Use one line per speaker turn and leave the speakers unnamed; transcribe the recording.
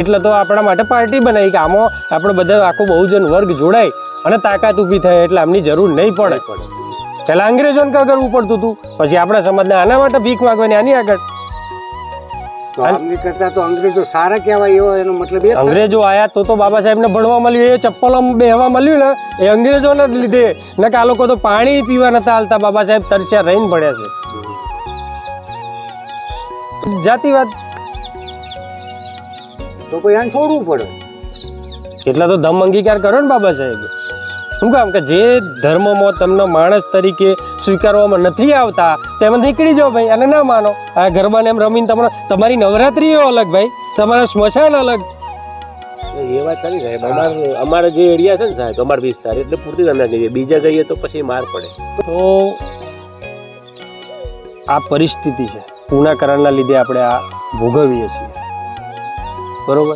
એટલે તો આપણા માટે પાર્ટી બનાવી કે આમાં આપણે બધા આખો બહુજન વર્ગ જોડાય અને તાકાત ઊભી થાય એટલે આમની જરૂર નહીં પડે. પહેલાં અંગ્રેજોને કાં કરવું પડતું હતું પછી આપણા સમાજને આના માટે ભીખ માગવાની આની આગળ.
સારા કહેવાય એવો એનો મતલબ.
અંગ્રેજો આયા તો તો બાબા સાહેબને ભણવા મળ્યું એ ચપ્પલો બેહવા મળ્યું ને એ અંગ્રેજોને જ લીધે. ને કે આ લોકો તો પાણી પીવા નતા હાલતા બાબા સાહેબ તરસ્યા રહીને ભણ્યા છે. જાતિવાદ
તો કોઈ આને છોડવું પડે.
એટલા તો ધમ અંગીકાર કરો ને બાબા સાહેબ. શું કામ કે જે ધર્મમાં તમને માણસ તરીકે સ્વીકારવામાં નથી આવતા તેમાં નીકળી જાઓ ભાઈ અને ના માનો. આ ગરબાને એમ રમીને તમારો તમારી નવરાત્રીઓ અલગ ભાઈ તમારા સ્મશાન અલગ.
એ વાત સારી સાહેબ. અમારે અમારા જે એરિયા છે ને સાહેબ અમારા વિસ્તાર એટલે પૂરતી તમે જઈએ બીજા જઈએ તો પછી માર પડે.
તો આ પરિસ્થિતિ છે. પૂર્ણાકરણના લીધે આપણે આ ભોગવીએ છીએ. बरोबर